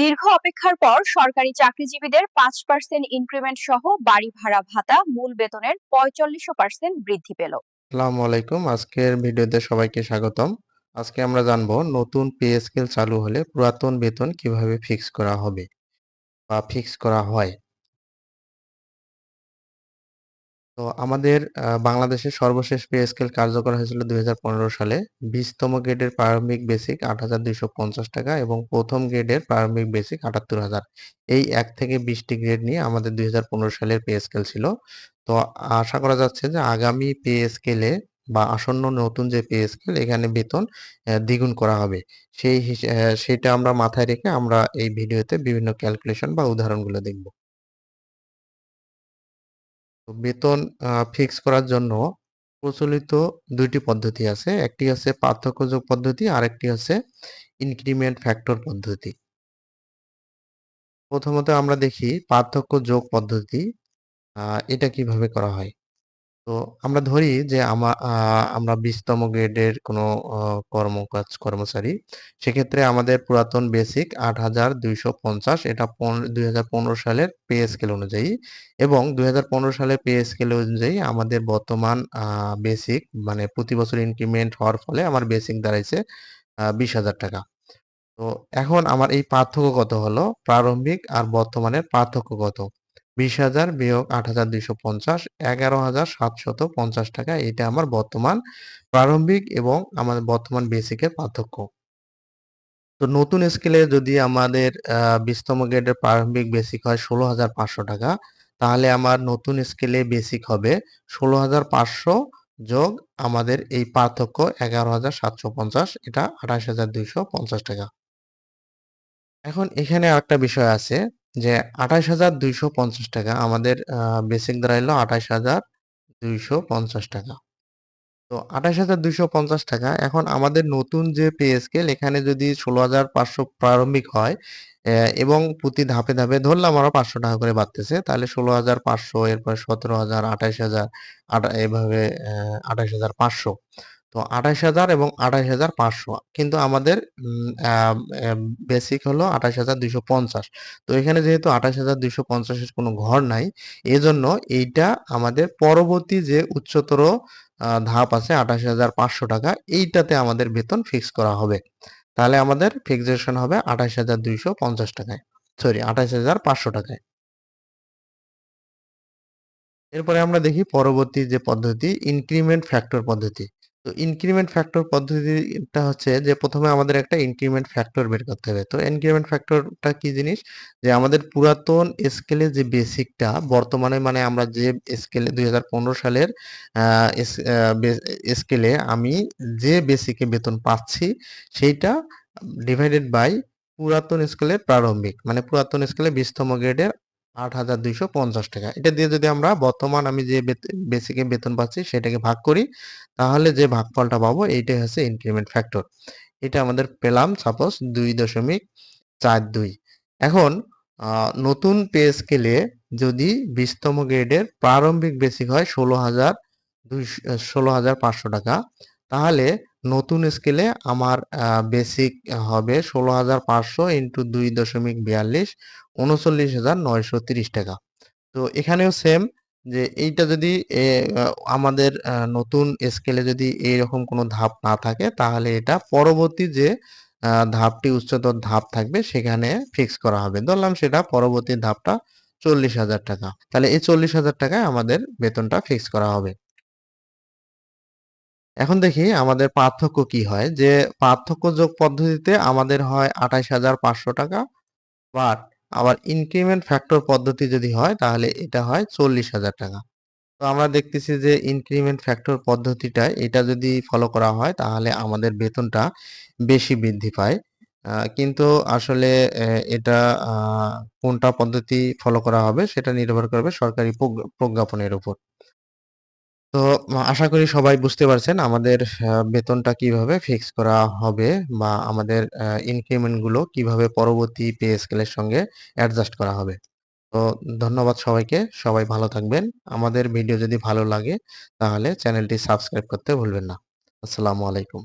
দীর্ঘ অপেক্ষার পর সরকারি চাকরিজীবীদের পাঁচ পার্সেন্ট ইনক্রিমেন্ট সহ বাড়ি ভাড়া ভাতা, মূল বেতনের পঁয়তাল্লিশ পার্সেন্ট বৃদ্ধি পেল। আসসালামু আলাইকুম। আজকের ভিডিওতে সবাইকে স্বাগতম। আজকে আমরা জানব নতুন পে স্কেল চালু হলে পুরাতন বেতন কীভাবে ফিক্স করা হবে বা ফিক্স করা হয়। তো আমাদের বাংলাদেশের সর্বশেষ পে স্কেল কার্যকর হয়েছিল দুই হাজার পনেরো সালে। বিশতম গ্রেডের প্রারম্ভিক বেসিক আট হাজার দুইশো পঞ্চাশ টাকা এবং প্রথম গ্রেডের প্রারম্ভিক বেসিক আটাত্তর হাজার। এই এক থেকে বিশটি গ্রেড নিয়ে আমাদের দুই হাজার পনেরো সালের পে স্কেল ছিল। তো আশা করা যাচ্ছে যে আগামী পে স্কেলে বা আসন্ন নতুন যে পে স্কেল এখানে বেতন দ্বিগুণ করা হবে। সেই সেটা আমরা মাথায় রেখে আমরা এই ভিডিওতে বিভিন্ন ক্যালকুলেশন বা উদাহরণগুলো দেখব। বেতন ফিক্স করার জন্য প্রচলিত দুইটি পদ্ধতি আছে। একটি হচ্ছে পার্থক্য যোগ পদ্ধতি আর একটি হচ্ছে ইনক্রিমেন্ট ফ্যাক্টর পদ্ধতি। প্রথমত আমরা দেখি পার্থক্য যোগ পদ্ধতি এটা কীভাবে করা হয়? তো আমরা ধরি যে আমা আমরা বিশতম গ্রেডের কোনো কর্মকাজ, কর্মচারী। সেক্ষেত্রে আমাদের পুরাতন বেসিক আট হাজার দুইশো পঞ্চাশ, এটা দুই হাজার পনেরো সালের পে স্কেল অনুযায়ী এবং দুই হাজার পনেরো সালের পে স্কেল অনুযায়ী আমাদের বর্তমান বেসিক মানে প্রতি বছর ইনক্রিমেন্ট হওয়ার ফলে আমার বেসিক দাঁড়াইছে বিশ হাজার টাকা। তো এখন আমার এই পার্থক্য কত হলো? প্রারম্ভিক আর বর্তমানের পার্থক্য কত? বিশ হাজার বিয়োগ আট হাজার দুইশো পঞ্চাশ, এগারো হাজার সাতশত পঞ্চাশ টাকা। এটা আমার বর্তমান প্রারম্ভিক এবং আমাদের বর্তমান বেসিকের পার্থক্য। তো নতুন স্কেলে যদি আমাদের বিশতম গ্রেডের প্রারম্ভিক বেসিক হয় ষোলো হাজার পাঁচশো টাকা, তাহলে আমার নতুন স্কেলে বেসিক হবে ষোলো হাজার পাঁচশো যোগ আমাদের এই পার্থক্য এগারো হাজার সাতশো পঞ্চাশ, এটা আঠাশ হাজার দুইশো পঞ্চাশ টাকা। এখন এখানে একটা বিষয় আছে। যে আঠাশ হাজার দুইশো পঞ্চাশ টাকা। আমাদের বেসিক দাঁড়াইলো আঠাশ হাজার দুইশো পঞ্চাশ টাকা। তো আঠাশ হাজার দুইশো পঞ্চাশ টাকা, এখন আমাদের নতুন যে পে স্কেল এখানে যদি ষোলো হাজার পাঁচশো প্রারম্ভিক হয় এবং প্রতি ধাপে ধাপে ধরলাম আরও পাঁচশো টাকা করে বাড়তেছে, তাহলে ষোলো হাজার পাঁচশো, এরপর সতেরো হাজার, আঠাশ হাজার এভাবে আঠাশ হাজার পাঁচশো। তো আঠাশ হাজার এবং আঠাশ হাজার পাঁচশো। কিন্তু আমাদের বেসিক হলো আঠাশ হাজার দুইশো পঞ্চাশ। তো এখানে যেহেতু আঠাশ হাজার দুইশো পঞ্চাশের কোনো ঘর নাই, এজন্য এইটা আমাদের পরবর্তী যে উচ্চতর ধাপ আছে আঠাশ হাজার পাঁচশো টাকা, এইটাতে আমাদের বেতন ফিক্স করা হবে। তাহলে আমাদের ফিক্সেশন হবে আঠাশ হাজার দুইশো পঞ্চাশ টাকায়। সরি আঠাশ হাজার পাঁচশো টাকায়। এরপরে আমরা দেখি পরবর্তী যে পদ্ধতি ইনক্রিমেন্ট ফ্যাক্টর পদ্ধতি। তো ইনক্রিমেন্ট ফ্যাক্টর পদ্ধতিটা হচ্ছে যে প্রথমে আমাদের একটা ইনক্রিমেন্ট ফ্যাক্টর বের করতে হবে। তো ইনক্রিমেন্ট ফ্যাক্টরটা কি জিনিস? যে আমাদের পুরাতন স্কেলে যে বেসিকটা বর্তমানে মানে আমরা যে স্কেলে দুই হাজার পনেরো সালের স্কেলে আমি যে বেসিকে বেতন পাচ্ছি, সেইটা ডিভাইডেড বাই পুরাতন স্কেলের প্রারম্ভিক। মানে পুরাতন স্কেলে বিশতম গ্রেডের আট হাজার দুইশো পঞ্চাশ টাকা। এটা দিয়ে যদি আমরা বর্তমান আমি যে বেসিকে বেতন পাচ্ছি সেটাকে ভাগ করি, তাহলে যে ভাগফলটা পাবো এইটাই হচ্ছে ইনক্রিমেন্ট ফ্যাক্টর এটা আমাদের পেলাম সাপোজ দুই দশমিক চার দুই। এখন নতুন পে স্কেলে যদি বিশতম গ্রেডের প্রারম্ভিক বেসিক হয় ষোলো হাজার দুই ষোলো হাজার পাঁচশো টাকা, তাহলে নতুন স্কেলে আমার বেসিক হবে ষোলো হাজার পাঁচশো ইন্টু দুই দশমিক বিয়াল্লিশ, উনচল্লিশ হাজার নয়শো তিরিশ টাকা। তো এখানেও সেম যে এইটা যদি আমাদের নতুন স্কেলে যদি এইরকম কোনো ধাপ না থাকে, তাহলে এটা পরবর্তী যে ধাপটি, উচ্চতর ধাপ থাকবে, সেখানে ফিক্স করা হবে। ধরলাম সেটা পরবর্তী ধাপটা চল্লিশ হাজার টাকা। তাহলে এই চল্লিশ হাজার টাকায় আমাদের বেতনটা ফিক্স করা হবে। এখন দেখি আমাদের পার্থক্য কি হয়? যে পার্থক্য যোগ পদ্ধতিতে আমাদের হয় আঠাশ হাজার পাঁচশো টাকা বাট আবার ইনক্রিমেন্ট ফ্যাক্টর পদ্ধতি যদি হয়, তাহলে এটা হয় চল্লিশ হাজার টাকা। তো আমরা দেখতেছি যে ইনক্রিমেন্ট ফ্যাক্টর পদ্ধতিটা, এটা যদি ফলো করা হয়, তাহলে আমাদের বেতনটা বেশি বৃদ্ধি পায়। কিন্তু আসলে এটা কোনটা পদ্ধতি ফলো করা হবে, সেটা নির্ভর করবে সরকারি প্রজ্ঞাপনের উপর। তো আশা করি সবাই বুঝতে পারছেন আমাদের বেতনটা কীভাবে ফিক্স করা হবে বা আমাদের ইনক্রিমেন্টগুলো কীভাবে পরবর্তী পে স্কেলের সঙ্গে অ্যাডজাস্ট করা হবে। তো, ধন্যবাদ সবাইকে, সবাই ভালো থাকবেন। আমাদের ভিডিও যদি ভালো লাগে, তাহলে চ্যানেলটি সাবস্ক্রাইব করতে ভুলবেন না। আসসালামু আলাইকুম।